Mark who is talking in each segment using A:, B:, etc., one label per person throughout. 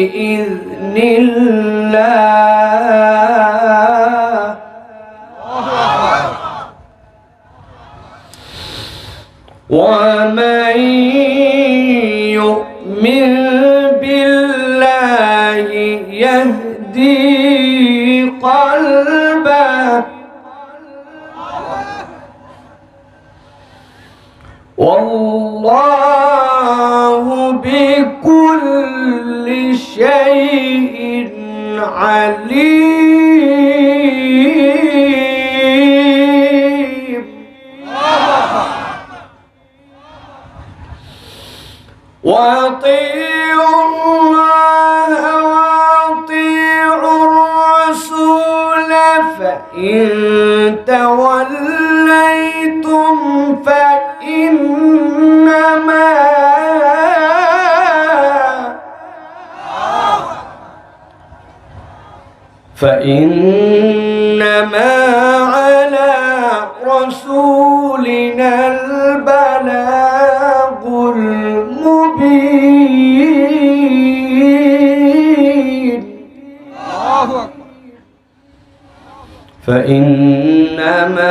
A: بإذن الله. ومن يؤمن عليم وأطيعوا الله وأطيعوا الرسول فإن تولوا فإنما على رسولنا البلاغ المبين. فإنما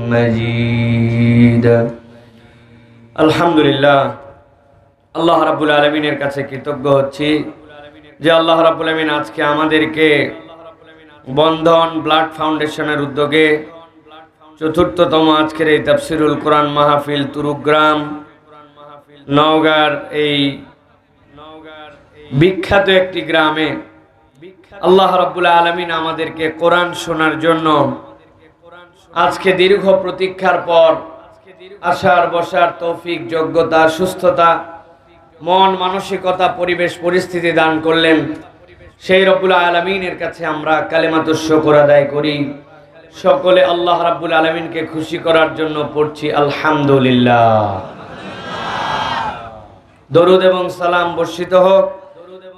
A: الحمد لله আল্লাহ রাব্বুল আলমিনের কাছে কৃতজ্ঞ হচ্ছি যে আল্লাহ রাব্বুল আলমিন আজকে আমাদেরকে বন্ধন ব্লাড ফাউন্ডেশনের উদ্যোগে চতুর্থতম আজকের এই তাফসিরুল কোরআন মাহফিল তুরুগ্রাম নওগাঁর এই বিখ্যাত একটি গ্রামে আল্লাহ রাব্বুল আলমিন আমাদেরকে কোরআন শোনার জন্য আজকে দীর্ঘ প্রতীক্ষার পর আসার বসার তৌফিক, যোগ্যতা, সুস্থতা, মন, মানসিকতা, পরিবেশ, পরিস্থিতি দান করলেন। সেই রব্বুল আলমিনের কাছে আমরা কালেমাত শকর আদায় করি। সকলে আল্লাহ রাব্বুল আলমিনকে খুশি করার জন্য পড়ছি আলহামদুলিল্লাহ। দরুদ এবং সালাম বর্ষিত হোক।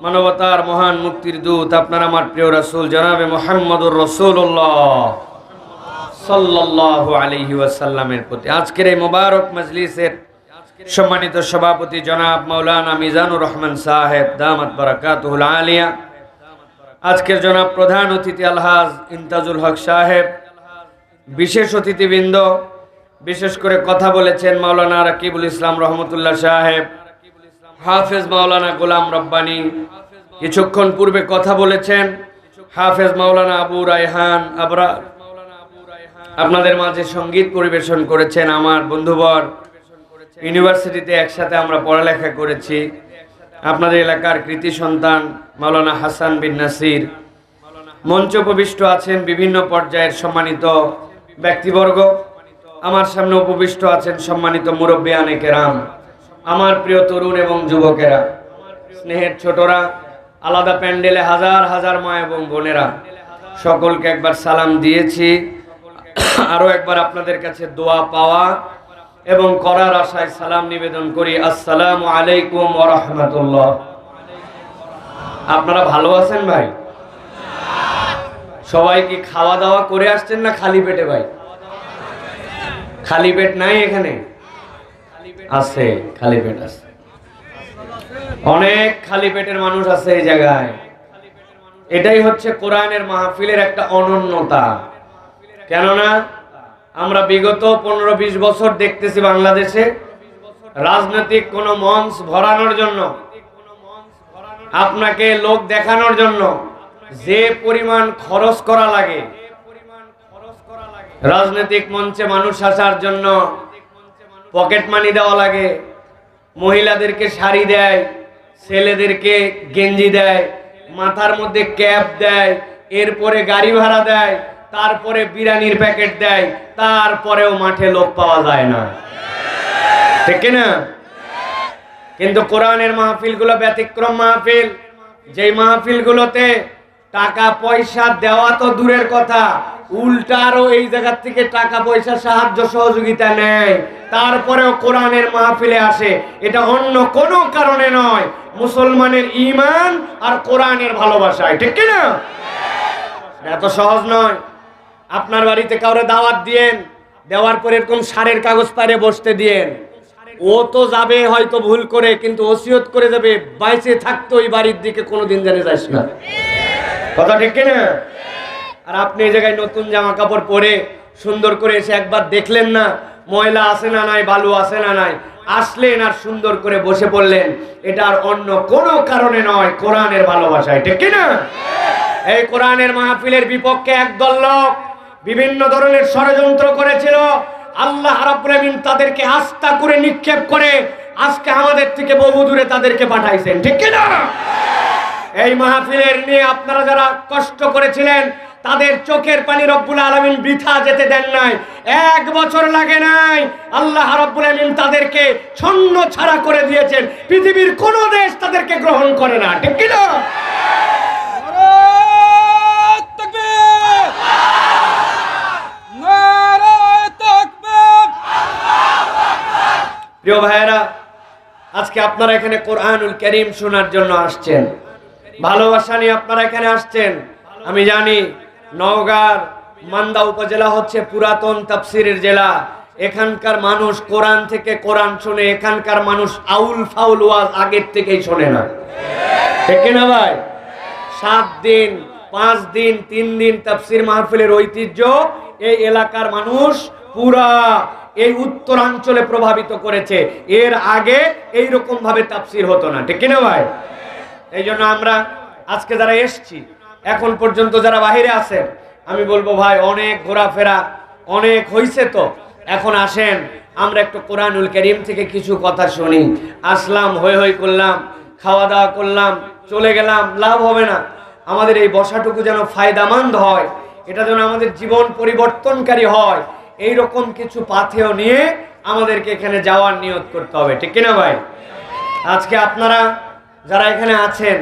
A: মানবতার মহান মুক্তির দূত আপনার, আমার প্রিয় রাসূল জনাবে মোহাম্মদুর রসুল্লাহ সাল্লাল্লাহু আলাইহি ওয়াসাল্লামের প্রতি। আজকের এই মোবারক মজলিসের সম্মানিত সভাপতি জনাব মাওলানা মিজানুর রহমান সাহেব, দামাত বারাকাতুল আলিয়া। আজকের জনাব প্রধান অতিথি আলহাজ ইন্তাজুল হক সাহেব, বিশেষ অতিথিবৃন্দ, বিশেষ করে কথা বলেছেন মাওলানা রাকিবুল ইসলাম রহমতুল্লাহ সাহেব, হাফেজ মাওলানা গোলাম রব্বানি, কিছুক্ষণ পূর্বে কথা বলেছেন হাফেজ মাওলানা আবু রায়হান আবরা আপনাদের মাঝে সংগীত পরিবেশন করেছেন আমার বন্ধুবর ইউনিভার্সিটিতে একসাথে আমরা পড়ালেখা করেছি। আপনাদের এলাকার কৃতি সন্তান মাওলানা হাসান বিন নাসির। মঞ্চ উপবিষ্ট আছেন বিভিন্ন পর্যায়ের সম্মানিত ব্যক্তিবর্গ। আমার সামনে উপবিষ্ট আছেন সম্মানিত মুরব্বিয়ানে কেরাম। আমার প্রিয় তরুণ এবং যুবকেরা, স্নেহের ছোটরা, আলাদা প্যান্ডেলে হাজার হাজার মা এবং বোনেরা, সকলকে একবার সালাম দিয়েছি। আরও একবার আপনাদের কাছে দোয়া পাওয়া এবং করার আশায় সালাম নিবেদন করি। আসসালামু আলাইকুম রাহমাতুল্লাহ। আপনারা ভালো আছেন ভাই? সবাই কি খাওয়া দাওয়া করে আসছেন না খালি পেটে ভাই? খালি পেট নাই এখানে? আছে, খালি পেট আছে। অনেক খালি পেটের মানুষ আছে এই জায়গায়। এটাই হচ্ছে কোরআনের মাহফিলের একটা অনন্যতা। কেননা আমরা বিগত পনেরো বিশ বছর দেখতেছি বাংলাদেশে রাজনৈতিক কোন মঞ্চ ভরানোর জন্য, আপনাকে লোক দেখানোর জন্য যে পরিমাণ খরচ করা লাগে, রাজনৈতিক মঞ্চে মানুষ আসার জন্য পকেট মানি দেওয়া লাগে, মহিলাদেরকে শাড়ি দেয়, ছেলেদেরকে গেঞ্জি দেয়, মাথার মধ্যে ক্যাপ দেয়, এরপরে গাড়ি ভাড়া দেয় তারপরে বিরিয়ানির প্যাকেট দেয়, তারপরেও মাঠে লোক পাওয়া যায় না। ঠিক না কিন্তু কোরআনের মাহফিলগুলো ব্যতিক্রম মাহফিল। যেই মাহফিলগুলোতে টাকা পয়সা দেওয়া তো দূরের কথা, উল্টা আরও এই জায়গার থেকে টাকা পয়সা সাহায্য সহযোগিতা নেয়। তারপরেও কোরআনের মাহফিলে আসে। এটা অন্য কোনো কারণে নয়। মুসলমানের ইমান আর কোরআনের ভালোবাসায়। ঠিক কি না এত সহজ নয়। আপনার বাড়িতে কাউরে দাওয়াত দিয়েন, দেওয়ার পর এরকম সারের কাগজ পারে বসতে দিয়েন। ও তো যাবে হয়তো ভুল করে, কিন্তু ওসিয়ত করে যাবে বাইসে থাকতো ওই বাড়ির দিকে, কোনোদিন জানে যাস না। কথা ঠিক কিনা? আর আপনি এই জায়গায় নতুন জামা কাপড় পরে সুন্দর করে এসে একবার দেখলেন না, ময়লা আছে না নাই, বালু আছে না নাই, আসলেন আর সুন্দর করে বসে পড়লেন, এটা আর অন্য কোনো কারণে নয়, কোরআনের ভালোবাসায়, ঠিক কিনা? এই কোরআনের মাহফিলের বিপক্ষে একদল লোক বিভিন্ন ধরনের ষড়যন্ত্র করেছিল। আল্লাহ আমিন তাদেরকে আস্থা করে নিক্ষেপ করে আজকে আমাদের থেকে বহু দূরে তাদেরকে পাঠাইছেন। ঠিক কিনা? এই মাহফিলের নিয়ে আপনারা যারা কষ্ট করেছিলেন, তাদের চোখের পানি রব্বুল আলমিন বৃথা যেতে দেন নাই। এক বছর লাগে নাই আল্লাহ রব্বুল আলমিন তাদেরকে ছন্ন ছাড়া করে দিয়েছেন। পৃথিবীর কোনো দেশ তাদেরকে গ্রহণ করে না। ঠিক কিনা? প্রিয় ভাইয়েরা, আজকে আপনারা এখানে কোরআনুল করিম শোনার জন্য আসছেন। ভালোবাসা নিয়ে আপনারা এখানে আসছেন। আমি জানি নওগাঁর মান্দা উপজেলা হচ্ছে পুরাতন তাফসিরের জেলা। এখানকার মানুষ কোরআন থেকে কোরআন শোনে, এখানকার মানুষ আউল ফাউল ওয়াজ আগের থেকেই শোনে না। ঠিক না ভাই? সাত দিন, পাঁচ দিন, তিন দিন তাফসির মাহফিলের ঐতিহ্য এই এলাকার মানুষ পুরা এই উত্তরাঞ্চলে প্রভাবিত করেছে। এর আগে এই রকম ভাবে তাফসির হতো না। ঠিক কিনা ভাই? এই জন্য আমরা আজকে যারা এসছি, এখন পর্যন্ত যারা বাহিরে আছেন, আমি বলব ভাই, অনেক ঘোরাফেরা অনেক হইছে তো। এখন আসেন, আমরা একটু কোরআনুল করিম থেকে কিছু কথা শুনি। আসলাম হই হই করলাম, খাওয়া দাওয়া করলাম, চলে গেলাম, লাভ হবে না। আমাদের এই বসাটুকু যেন ফায়দামন্দ হয়, এটা যেন আমাদের জীবন পরিবর্তনকারী হয়। এই রকম কিছু পাথেও নিয়ে আমাদেরকে এখানে যাওয়ার নিয়ত করতে হবে, ঠিক কিনা ভাই? আজকে আপনারা যারা এখানে আছেন,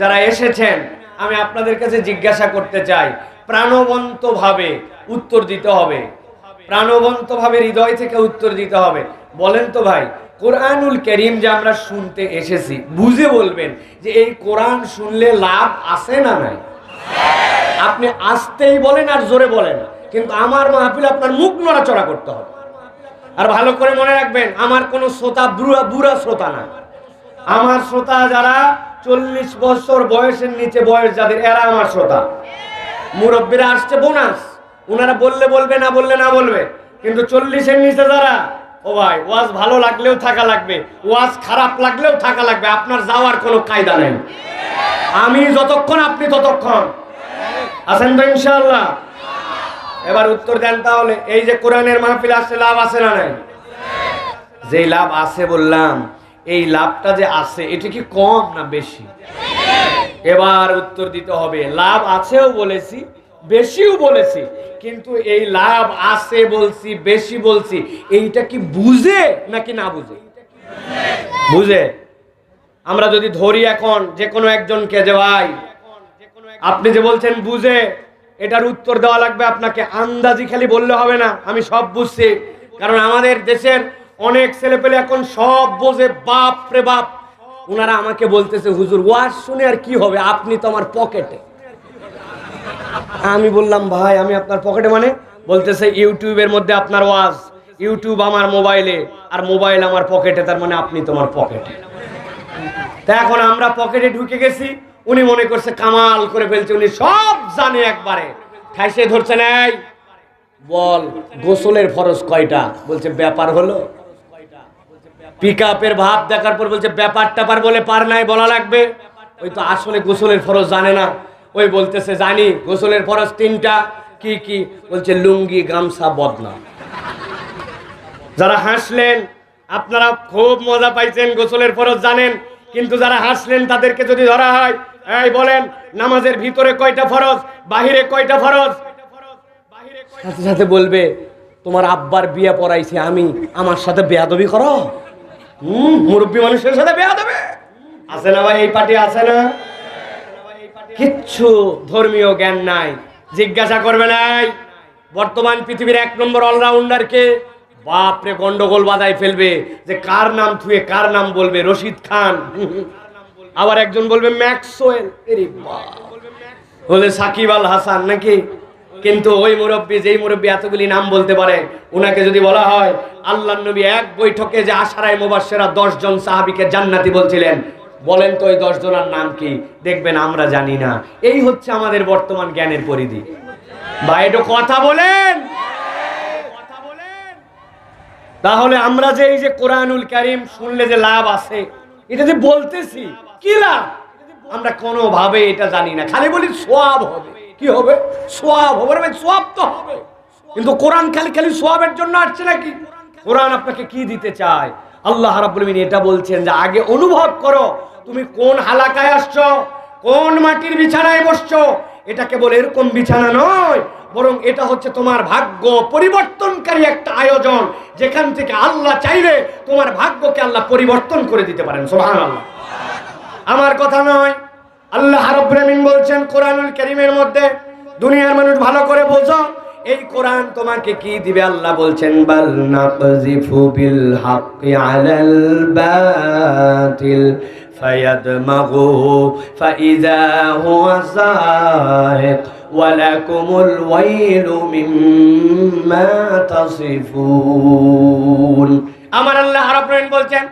A: যারা এসেছেন, আমি আপনাদের কাছে জিজ্ঞাসা করতে চাই, প্রাণবন্তভাবে উত্তর দিতে হবে। প্রাণবন্তভাবে হৃদয় থেকে উত্তর দিতে হবে। বলেন তো ভাই, কোরআনুল করিম যে আমরা শুনতে এসেছি, বুঝে বলবেন যে এই কোরআন শুনলে লাভ আছে না নাই? আপনি আসতেই বলেন আর জোরে বলেন। কিন্তু আমার মাহফিল আপনার মুখ নড়াচড়া করতে হবে। আর ভালো করে মনে রাখবেন, আমার কোনো শ্রোতা বুড়া বুড়া শ্রোতা না। আমার শ্রোতা যারা চল্লিশ বছর বয়সের নিচে বয়স যাদের, এরা আমার শ্রোতা। মুরব্বীরা আসছে বোনাস। ওনারা বললে বলবে, না বললে না বলবে। কিন্তু চল্লিশের নিচে যারা, ও ভাই, ওয়াজ ভালো লাগলেও থাকা লাগবে, ওয়াজ খারাপ লাগলেও থাকা লাগবে, আপনার যাওয়ার কোনো কায়দা নেই। আমি যতক্ষণ, আপনি ততক্ষণ। আছেন তো ইনশাআল্লাহ। এবার উত্তর দেন তাহলে, এই যে কোরআনের মাহফিল আসছে, লাভ আছে না নাই? যেই লাভ আছে বললাম, এই লাভটা যে আছে, এটা কি কম না বেশি? এবার উত্তর দিতে হবে, লাভ আছেও বলেছি, বেশিও বলেছি, কিন্তু এই লাভ আছে বলছি, বেশি বলছি, এইটা কি বুঝে নাকি না বুঝে? বুঝে? আমরা যদি ধরি এখন যে কোনো একজনকে যে ভাই, আপনি যে বলছেন বুঝে এটার উত্তর দেওয়া লাগবে আপনাকে। আন্দাজি খালি বললে হবে না, আমি সব বুঝছি। কারণ আমাদের দেশের অনেক ছেলেপেলে এখন সব বোঝে, বাপ রে বাপ। ওনারা আমাকে বলতেছে, হুজুর, ওয়াজ শুনে আর কি হবে? আপনি তো আমার পকেটে। আমি বললাম, ভাই, আমি আপনার পকেটে মানে? বলতেছে, ইউটিউবের মধ্যে আপনার ওয়াজ, ইউটিউব আমার মোবাইলে, আর মোবাইল আমার পকেটে, তার মানে আপনি তোমার পকেটে। তা এখন আমরা পকেটে ঢুকে গেছি উনি মনে করছে কামাল করে ফেলছে, উনি সব জানে একবারে। ঠাইসে ধরছে নাই বল, গোসলের ফরজ কয়টা? বলছে, ব্যাপার হলো পিক আপের ভাব দেখার পর বলছে ব্যাপার ট্যাপার বলে পার নাই, বলা লাগবে। ওই তো আসলে গোসলের ফরজ জানে না। ওই বলতেছে, জানি, গোসলের ফরজ তিনটা, কি কি? বলছে, লুঙ্গি, গামছা, বদনা। যারা হাসলেন, আপনারা খুব মজা পাইছেন, গোসলের ফরজ জানেন, কিন্তু যারা হাসলেন, তাদেরকে যদি ধরা হয় এই বলেন, নামাজের ভিতরে কয়টা ফরজ, বাহিরে কয়টা ফরজ? সাথে সাথে বলবে, তোমার আব্বার বিয়ে পড়াইছে আমি, আমার সাথে বেয়াদবি করো। হুম, মুরব্বী মানুষের সাথে বেয়াদবে। আছে না ভাই, এই পার্টি আছে না? কিচ্ছু ধর্মীয় জ্ঞান নাই। জিজ্ঞাসা করবে নাই। বর্তমান পৃথিবীর এক নম্বর অলরাউন্ডারকে বাপরে, গন্ডগোল বাজায় ফেলবে। যে কার নাম থুয়ে কার নাম বলবে? রশিদ খান। আবার একজন বলবে, ম্যাক্সওয়েল। বলে, সাকিব আল হাসান নাকি? কিন্তু ওই মুরব্বী, যেই মুরব্বী এতগুলি নাম বলতে পারে ওনাকে যদি বলা হয় আল্লাহ নবী এক বৈঠকে যে আশারায় মোবাসেরা দশ জন সাহাবিকে জান্নাতি বলছিলেন, বলেন তো ওই দশ জনের নাম কি? দেখবেন আমরা জানি না। এই হচ্ছে আমাদের বর্তমান জ্ঞানের পরিধি। বা একটু কথা বলেন। তাহলে আমরা যে এই যে কোরআনুল কারিম শুনলে যে লাভ আছে, এটা যে বলতেছি কি আমরা কোনোভাবে এটা জানি না। খালি বলি সোয়াব হবে। কি হবে? সোয়াব হবে। ভাই সোয়াব তো হবে। কিন্তু কোরআন খালি খালি সোয়াবের জন্য আসছে নাকি? কোরআন আপনাকে কি দিতে চায়? আল্লাহ রাব্বুল আলামিন এটা বলছেন যে, আগে অনুভব করো, তুমি কোন হালাকায় আসছো, কোন মাটির বিছানায় বসছো? এটা কেবল এরকম বিছানা নয়, বরং এটা হচ্ছে তোমার ভাগ্য পরিবর্তনকারী একটা আয়োজন, যেখান থেকে আল্লাহ চাইলে তোমার ভাগ্যকে আল্লাহ পরিবর্তন করে দিতে পারেন। সোহান আল্লাহ আমার কথা নয়। আল্লাহ রাব্বুল বলছেন, কোরআনুল কারীমের মধ্যে দুনিয়ার মানুষ ভালো করে বোঝো। এই কোরআন তোমাকে কি দিবে? আল্লাহ বলছেন আমার আল্লাহ রাব্বুল বলছেন,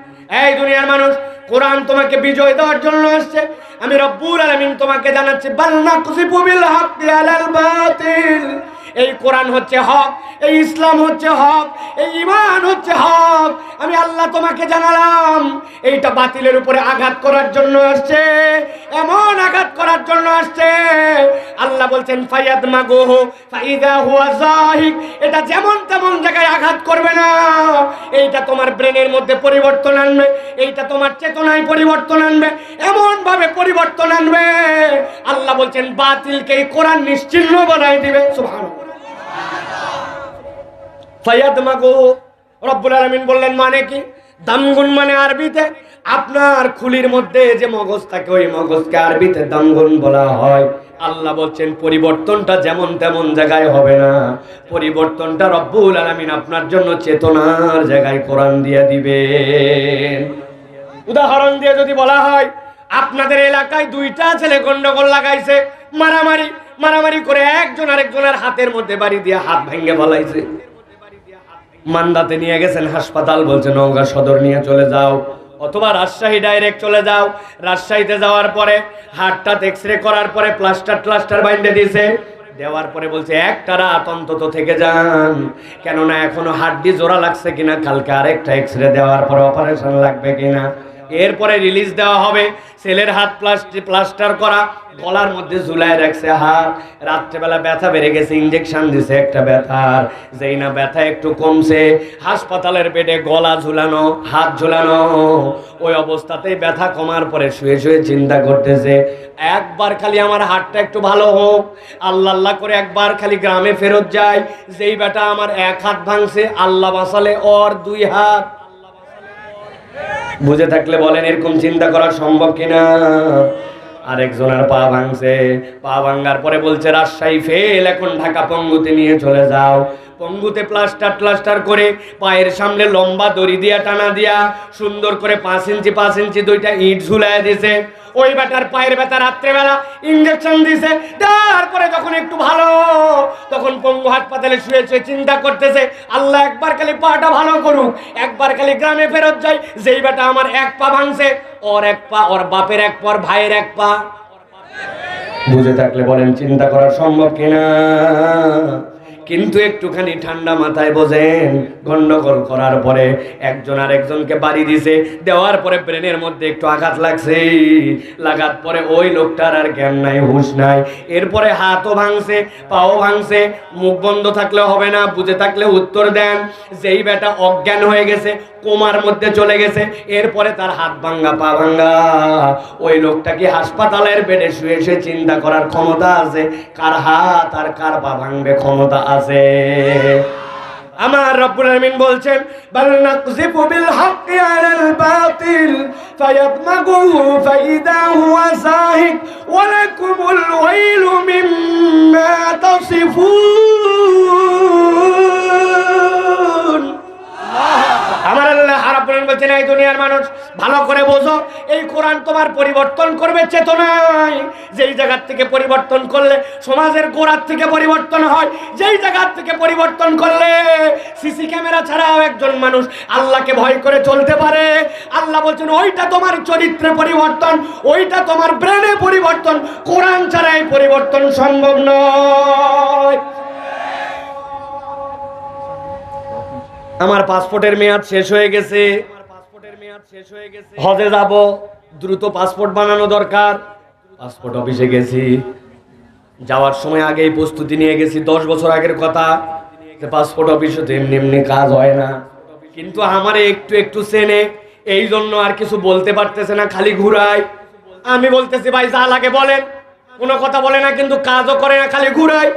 A: এই দুনিয়ার মানুষ কোরআন তোমাকে বিজয় দেওয়ার জন্য আসছে। আমি রব্বুল আলামিন তোমাকে জানাচ্ছি বান্না কুসিফু বিল হাক্কি আলাল বাতিল। এই কোরআন হচ্ছে হক, এই ইসলাম হচ্ছে হক, এই ইমান হচ্ছে হক। আমি আল্লাহ তোমাকে জানালাম, এইটা বাতিলের উপরে আঘাত করার জন্য আসছে, এমন আঘাত করার জন্য আসছে। আল্লাহ বলছেন ফাইয়াদ মাগো ফাইদা হুয়া জাহিক এটা যেমন তেমন জায়গায় আঘাত করবে না, এইটা তোমার ব্রেনের মধ্যে পরিবর্তন আনবে। এইটা তোমার চেতনায় পরিবর্তন আনবে এমন ভাবে পরিবর্তন আনবে। আল্লাহ বলছেন, বাতিলকে এই কোরআন নিশ্চিহ্ন বানাই দিবে। বললেন মানে কি? দামগুন মানে আরবিতে, আপনার খুলির মধ্যে যে মগজ থাকে, ওই মগজকে আরবিতে দামগুন বলা হয়। আল্লাহ বলছেন, পরিবর্তনটা যেমন তেমন জায়গায় হবে না। পরিবর্তনটা রব্বুল আলামিন আপনার জন্য চেতনার জায়গায় কোরআন দিয়ে দিবেন। উদাহরণ দিয়ে যদি বলা হয়, আপনাদের এলাকায় দুইটা ছেলে গন্ডগোল লাগাইছে, মারামারি মারামারি করে একজন আরেকজনের হাতের মধ্যে বাড়ি দিয়ে হাত ভেঙে বলাইছে মান্দাতে নিয়ে গেছেন হাসপাতাল, বলছে, নওগাঁ সদর নিয়ে চলে যাও। অথবা রাজশাহী ডাইরেক্ট চলে যাও। রাজশাহীতে যাওয়ার পরে হাটটা এক্স রে করার পরে প্লাস্টার প্লাস্টার বাইন্ডে দিয়েছে। দেওয়ার পরে বলছে, একটা রাত অন্তত থেকে যান। কেননা এখনও হাড্ডি জোড়া লাগছে কিনা, কালকে আরেকটা এক্স রে দেওয়ার পরে অপারেশন লাগবে কিনা। এরপরে রিলিজ দেওয়া হবে। ছেলের হাত প্লাস্টার করা, গলার মধ্যে ঝুলায় রাখছে হাত। রাত্রেবেলা ব্যথা বেড়ে গেছে ইঞ্জেকশন দিছে একটা ব্যথার। যেই না ব্যথা একটু কমছে, হাসপাতালের বেডে গলা ঝুলানো, হাত ঝুলানো। ওই অবস্থাতেই ব্যথা কমার পরে শুয়ে শুয়ে চিন্তা করতেছে, একবার খালি আমার হাতটা একটু ভালো হোক। আল্লাহ আল্লাহ করে একবার খালি গ্রামে ফেরত যায় যেই বেটা আমার এক হাত ভাঙছে, আল্লাহ বাসালে ওর দুই হাত। বুঝে থাকলে বলেন এরকম চিন্তা করা সম্ভব কিনা? আরেকজনের পা ভাঙছে, পা ভাঙার পরে বলছে, রাজশাহী ফেল, এখন ঢাকা পঙ্গুতে নিয়ে চলে যাও। পঙ্গুতে প্লাস্টার প্লাস্টার করে পায়ের সামনে লম্বা দড়ি দিয়া টানা দিয়া সুন্দর করে পাঁচ ইঞ্চি পাঁচ ইঞ্চি দুইটা ইট ঝুলাই দিছে। ওই বেটার পায়ের ব্যথা রাত্রেবেলা ইঞ্জেকশন দিছে। তারপরে যখন একটু ভালো, তখন পঙ্গু হাসপাতালে শুয়ে শুয়ে চিন্তা করতেছে, আল্লাহ, একবার খালি পাটা ভালো করুক, একবার খালি গ্রামে ফেরত যাই, যেই বেটা আমার এক পা ভাঙছে, ওর এক পা, ওর বাপের এক পা, ওর ভাইয়ের এক পা। বুঝে থাকলে বলেন, চিন্তা করা সম্ভব কিনা? কিন্তু একটুখানি ঠান্ডা মাথায় বোঝেন, গন্ডগোল করার পরে একজন আর একজনকে বাড়ি দিছে, দেওয়ার পরে ব্রেনের মধ্যে একটু আঘাত লাগছে। লাগাত পরে ওই লোকটার আর জ্ঞান নাই, হুঁশ নাই। এরপরে হাতও ভাঙছে, পাও ভাঙছে, মুখ বন্ধ থাকলে হবে না, বুঝে থাকলে উত্তর দেন। যেই বেটা অজ্ঞান হয়ে গেছে, কোমার মধ্যে চলে গেছে, এরপরে তার হাত ভাঙ্গা, পা ভাঙ্গা। ওই লোকটা কি হাসপাতালের বেডে শুয়ে শুয়ে চিন্তা করার ক্ষমতা আছে? কার হাত আর কার পা ভাঙবে, ক্ষমতা আছে। আমার রব্বুল আলামিন বলছেন, বাল নাকযিফু বিল হাক্কি আলাল বাতিল ফায়াদমাগুহু ফাইদা হুয়া যাহিক, ওয়া লাকুমুল ওয়াইলু মিম্মা তাসিফুন। আমার আল্লাহ আলামিন বলছেন, এই দুনিয়ার মানুষ, ভালো করে বোঝো, এই কোরআন তোমার পরিবর্তন করবে চেতনায়। যেই জায়গার থেকে পরিবর্তন করলে সমাজের গোড়ার থেকে পরিবর্তন হয়, যেই জায়গার থেকে পরিবর্তন করলে সিসি ক্যামেরা ছাড়াও একজন মানুষ আল্লাহকে ভয় করে চলতে পারে। আল্লাহ বলছেন, ওইটা তোমার চরিত্রে পরিবর্তন, ওইটা তোমার ব্রেনে পরিবর্তন। কোরআন ছাড়া এই পরিবর্তন সম্ভব নয়। আমার পাসপোর্টের মেয়াদ শেষ হয়ে গেছে। হজে যাব, দ্রুত পাসপোর্ট বানানো দরকার। পাসপোর্ট অফিসে গেছি। যাওয়ার সময় আগেই প্রস্তুতি নিয়ে গেছি, দশ বছর আগের কথা। পাসপোর্ট অফিসে তো এমনি এমনি কাজ হয় না। কিন্তু আমারে একটু একটু চেনে, এই জন্য আর কিছু বলতে পারতেছে না, খালি ঘুরায়। আমি বলতেছি, ভাই, যা লাগে বলেন। কোনো কথা বলে না, কিন্তু কাজও করে না, খালি ঘুরায়।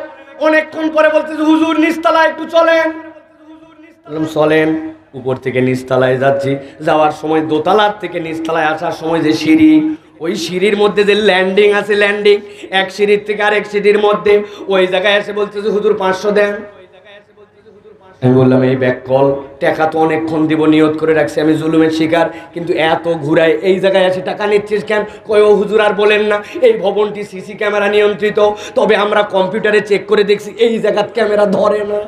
A: অনেকক্ষণ পরে বলতেছে, হুজুর নিস্তালা একটু চলেন। চলেন, উপর থেকে নিচতলায় যাচ্ছি। যাওয়ার সময় দোতলার থেকে নিচতলায় আসার সময় যে সিঁড়ি, ওই সিঁড়ির মধ্যে যে ল্যান্ডিং আছে ল্যান্ডিং এক সিঁড়ির থেকে আরেক সিঁড়ির মধ্যে, ওই জায়গায় এসে বলছে যে, হুজুর, পাঁচশো দেন। আমি বললাম, এই ব্যাক কল টাকা তো অনেকক্ষণ দিব, নিয়ত করে রাখছি, আমি জুলুমের শিকার, কিন্তু এত ঘুরায়, এই জায়গায় এসে টাকা নিচ্ছিস কেন? কই ও হুজুর, আর বলেন না, এই ভবনটি সিসি ক্যামেরা নিয়ন্ত্রিত, তবে আমরা কম্পিউটারে চেক করে দেখছি, এই জায়গার ক্যামেরা ধরে না।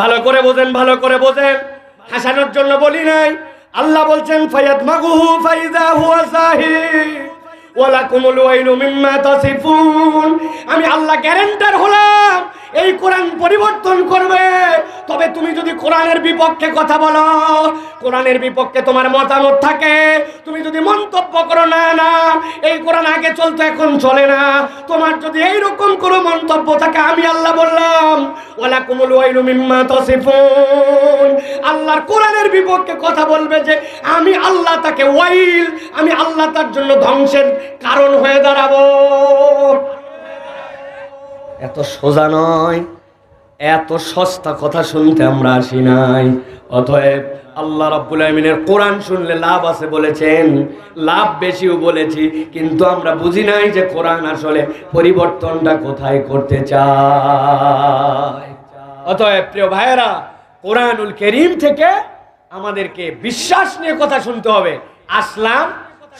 A: ভালো করে বোঝেন, ভালো করে বোঝেন। হাসানোর জন্য বলি নাই। আল্লাহ বলছেন ফায়াত মাগুহু ফাইজা হুয়া সাহি ওয়ালাকুমুল ওয়াইলু মিম্মা তাসিফুন। আমি আল্লাহ গ্যারেন্টার হলাম। এই কোরআন পরিবর্তন করবে। তবে তুমি যদি কোরআনের বিপক্ষে কথা বলো, কোরআনের বিপক্ষে তোমার মতামত থাকে। তুমি যদি মন্তব্য করো, না না, এই কোরআন আগে চলতো, এখন চলে না। তোমার যদি এইরকম কোনো মন্তব্য থাকে, আমি আল্লাহ বললাম ওলা কুমুল ওয়াইলু মিম্মা তাসিফুন। আল্লাহর কোরআনের বিপক্ষে কথা বলবে যে, আমি আল্লাহ তাকে ওয়াইল, আমি আল্লাহ তার জন্য ধ্বংসের কারণ হয়ে দাঁড়াবো। এত সোজা নয়। এত সস্তা কথা শুনতে আমরা আসি নাই। অতএব আল্লাহ রাব্বুল আলামিনের কোরআন শুনলে লাভ আছে বলেছেন, লাভ বেশিও বলেছি, কিন্তু আমরা বুঝি নাই যে কোরআন আসলে পরিবর্তনটা কোথায় করতে চায়। অতএব প্রিয় ভাইয়েরা, কোরআনুল করিম থেকে আমাদেরকে বিশ্বাস নিয়ে কথা শুনতে হবে। আসলাম,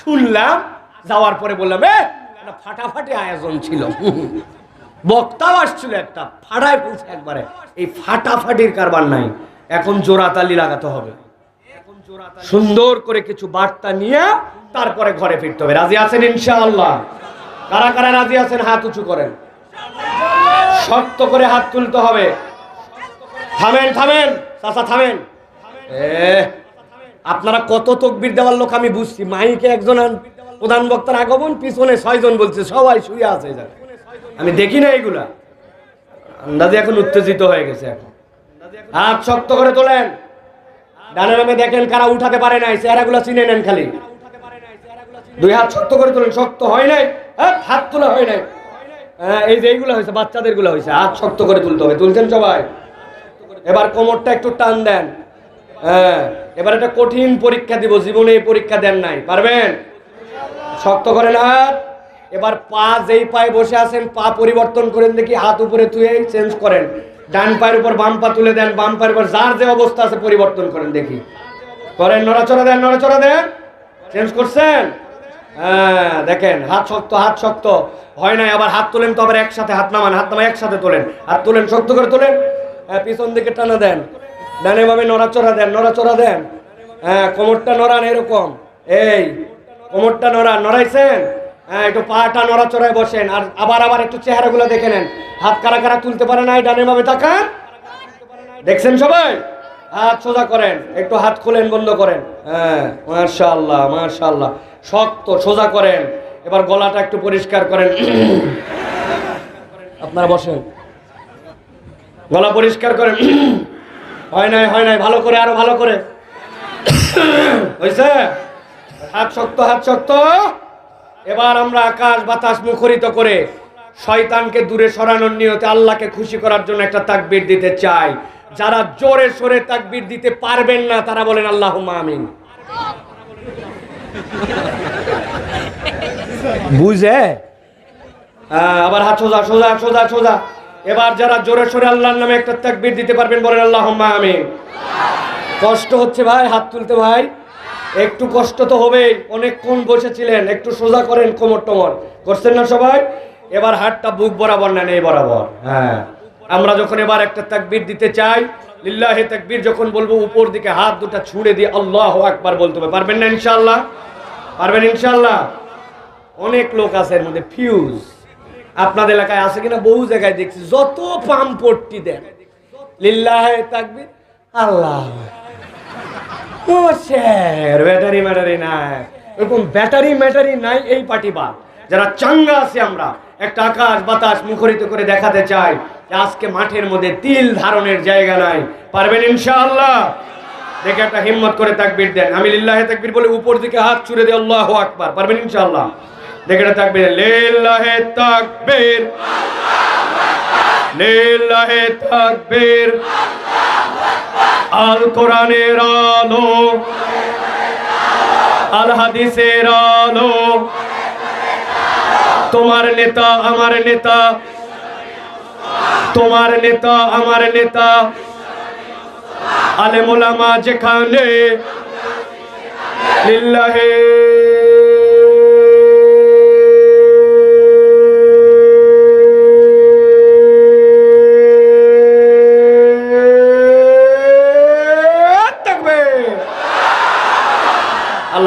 A: শুনলাম, যাওয়ার পরে বললাম এ ফাটাফাটি আয়োজন ছিল। বক্তাও আসছিল একটা, ফাটায় ফেলছে একবারে। এই ফাটাফাটির কারবার নাই, এখন জোড়াতালি লাগাতে হবে। সুন্দর করে কিছু বার্তা নিয়ে তারপরে ঘরে ফিরতে হবে। রাজি আছেন ইনশাআল্লাহ? কারা কারা রাজি আছেন, হাত উঁচু করেন। শক্ত করে হাত তুলতে হবে। থামেন থামেন, চাচা, থামেন। আপনারা কত তকবির দেওয়ার লোক আমি বুঝছি। মাইকে একজন প্রধান বক্তার আগমন, পিছনে ছয়জন বলছে, সবাই শুয়ে আছে জায়গায়। আমি দেখি না এইগুলা আন্দাজে এখন উত্তেজিত হয়ে গেছে এখন। হাত শক্ত করে তোলেন। ডানে নামে দেখেন কারা উঠাতে পারে নাই চেহারাগুলো চিনে নেন খালি। দুই হাত শক্ত করে তোলেন শক্ত হয় নাই? হ্যাঁ, হাত তোলা হয় নাই। হ্যাঁ এই যে এইগুলো হয়েছে বাচ্চাদেরগুলো হয়েছে হাত শক্ত করে তুলতে হবে। তুলছেন সবাই? এবার কোমরটা একটু টান দেন। হ্যাঁ এবার একটা কঠিন পরীক্ষা দিব জীবনে এই পরীক্ষা দেন নাই। পারবেন? শক্ত করেন হাত। এবার পা যেই পায়ে বসে আছেন, পা পরিবর্তন করেন, দেখি হাত উপরে তুলে চেঞ্জ করেন। ডান পায়ের উপর বাম পা তুলে দেন, বাম পায়ের উপর যার যে অবস্থা আছে পরিবর্তন করেন, দেখি। করেন, নড়াচড়া দেন নড়াচড়া দেন। চেঞ্জ করছেন? হ্যাঁ দেখেন, হাত শক্ত হাত শক্ত। হয় নাই, আবার হাত তোলেন তো আবার একসাথে, হাত নামান হাত নামান একসাথে তোলেন। হাত তোলেন, শক্ত করে তোলেন। হ্যাঁ পিছন দিকে টানা দেন। ডানে ভাবে নড়াচড়া দেন নড়াচড়া দেন। হ্যাঁ কোমরটা নড়ান এরকম। এই, কোমরটা নড়ান, নড়াইছেন? হ্যাঁ একটু পাটা নড়াচড়ায় বসেন আর আবার আবার একটু চেহারাগুলো দেখে নেন। হাত কারা কারা তুলতে পারে নাই ডানে ভাবে তাকান। দেখছেন সবাই? হাত সোজা করেন, একটু হাত খুলেন, বন্ধ করেন। হ্যাঁ মার্শাল্লাহ মার্শাল্লাহ শক্ত, সোজা করেন। এবার গলাটা একটু পরিষ্কার করেন। আপনারা বসেন। গলা পরিষ্কার করেন। হয় নাই হয় নাই, ভালো করে, আরও ভালো করে। হয়েছে হাত শক্ত হাত শক্ত। এবার আমরা আকাশ বাতাস মুখরিত করে শয়তানকে দূরে সরানোর নিয়তে আল্লাহকে খুশি করার জন্য একটা তাকবীর দিতে চাই। যারা জোরে সোরে তাকবীর দিতে পারবেন না তারা বলেন আল্লাহ আমিন। বুঝে? হ্যাঁ, আবার হাত সোজা সোজা সোজা সোজা। এবার যারা জোরে সোরে আল্লাহর নামে একটা তাকবীর দিতে পারবেন বলেন আল্লাহ আমিন। কষ্ট হচ্ছে ভাই হাত তুলতে ভাই। একটু কষ্ট তো হবেই। অনেকক্ষণ বসেছিলেন, একটু সোজা করেন কোমর টোমর। করছেন না সবাই? এবার হাতটা বুক বরাবর নেন, এই বরাবর। হ্যাঁ। আমরা যখন এবার একটা তাকবীর দিতে চাই, লিল্লাহে তাকবীর যখন বলব, উপর দিকে হাত দুটো ছুঁড়ে দিয়ে আল্লাহ আকবার বলতে হবে। পারবেন না ইনশাআল্লাহ? পারবেন ইনশাল্লাহ অনেক লোক আছে এর মধ্যে, ফিউজ। আপনাদের এলাকায় আছে কিনা? বহু জায়গায় দেখছি। যত পাম পট্টি দেন, লিল্লাহে তাকবীর, আল্লাহ ও স্যার, ব্যাটারি ম্যাটারি নাই। এরকম ব্যাটারি ম্যাটারি নাই এই পার্টি বাদ যারা চাঙ্গা আছে আমরা, একটা আকাশ বাতাস মুখরিত করে দেখাতে চাই আজকে মাঠের মধ্যে তিল ধারণের জায়গা নাই। পারবেন ইনশাআল্লাহ? দেখে একটা হিম্মত করে তাকবীর দেন। আমি লিল্লাহে তাকবীর বলে উপর দিকে হাত ছুড়ে দিয়ে আল্লাহ আকবার। পারবেন ইনশাআল্লাহ? দেখে একটা তাকবীর লিল্লাহে তাকবীর। লিল্লাহে তাকবীর। আল কোরআনের আলো। আল হাদিসের আলো। তোমার নেতা, আমার নেতা। তোমার নেতা, আমার নেতা। আলেমুলামা যেখানে। লিল্লাহে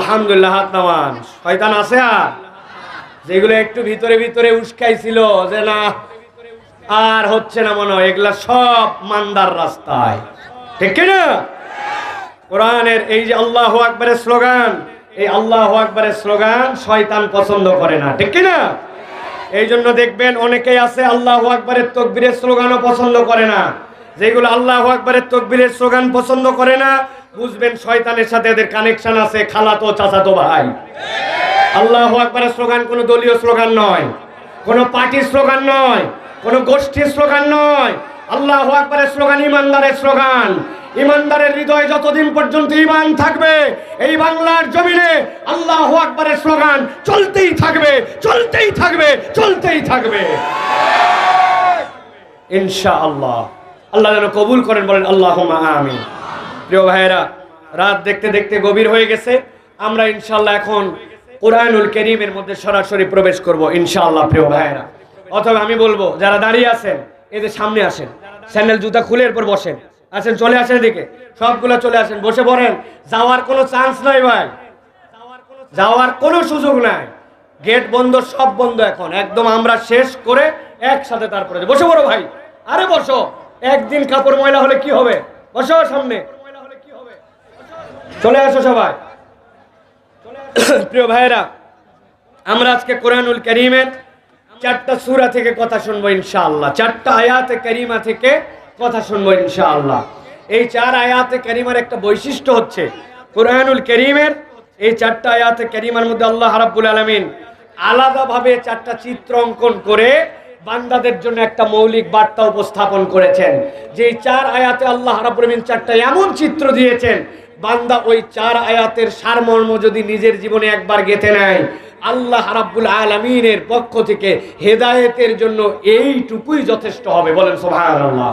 A: আলহামদুলিল্লাহ, হাত নামান। শয়তান আছে আর? যেগুলো একটু ভিতরে ভিতরে উস্কাইছিল যে না, আর হচ্ছে না মনে হয়, এগুলা সব মান্দার রাস্তায়। ঠিক কি না? কোরআনের এই যে আল্লাহ আকবরের স্লোগান, এই আল্লাহ আকবরের স্লোগান শয়তান পছন্দ করে না। ঠিক কি না? এই জন্য দেখবেন অনেকেই আছে আল্লাহ আকবরের তকবীরের স্লোগানও পছন্দ করে না। যেগুলো আল্লাহ আকবরের তকবীরের স্লোগান পছন্দ করে না বুঝবেন শয়তানের সাথে এদের কানেকশন আছে, খালাতো চাচাতো ভাই। আল্লাহ আকবরের স্লোগান কোনো দলীয় স্লোগান নয়, কোনো পার্টির স্লোগান নয়, কোনো গোষ্ঠীর স্লোগান নয়। আল্লাহ আকবরের স্লোগান ইমানদারের স্লোগান। ইমানদারের হৃদয়ে যতদিন পর্যন্ত ইমান থাকবে, এই বাংলার জমিনে আল্লাহ আকবরের স্লোগান চলতেই থাকবে চলতেই থাকবে চলতেই থাকবে। ইনশা আল্লাহ আল্লাহ যেন কবুল করেন, বলেন আল্লাহ আমিন। প্রিয় ভাইয়েরা, রাত দেখতে দেখতে গভীর হয়ে গেছে। আমরা ইনশাল্লাহ এখন কোরআনুল করিমের মধ্যে সরাসরি প্রবেশ করব, ইনশাআল্লাহ প্রিয় ভাইয়েরা। অথবা আমি বলব, যারা দাঁড়িয়ে আছেন এদের সামনে আসেন, স্যান্ডেল, জুতা খুলে এরপর বসেন। আসেন, চলে আসেন এদিকে। সবগুলো চলে আসেন, বসে পড়েন। যাওয়ার কোনো চান্স নাই ভাই। যাওয়ার কোনো সুযোগ নাই। গেট বন্ধ, সব বন্ধ এখন। একদম আমরা শেষ করে একসাথে তারপরে বসে পড়ো ভাই। আরে বসো। একদিন কাপড় ময়লা হলে কি হবে? বসো সামনে। চলে আসো সবাই। প্রিয় ভাইরা আমরা আজকে কোরআনুল করিমের চারটা সূরা থেকে কথা শুনব ইনশাআল্লাহ। চারটা আয়াতে করিমা থেকে কথা শুনব ইনশাআল্লাহ। এই চার আয়াতে করিমার একটা বৈশিষ্ট্য হচ্ছে, কোরআনুল করিমের এই চারটা আয়াতে করিমার মধ্যে আল্লাহ রাব্বুল আলামিন আলাদাভাবে চারটা চিত্র অঙ্কন করে বান্দাদের জন্য একটা মৌলিক বার্তা উপস্থাপন করেছেন। যে চার আয়াতে আল্লাহ রাব্বুল আলামিন চারটা এমন চিত্র দিয়েছেন বান্দা ওই চার আয়াতের সারমর্ম যদি নিজের জীবনে একবার গেঁথে নেয়, আল্লাহ রাব্বুল আলমিনের পক্ষ থেকে হেদায়েতের জন্য এইটুকুই যথেষ্ট হবে। বলেন সুবহানাল্লাহ।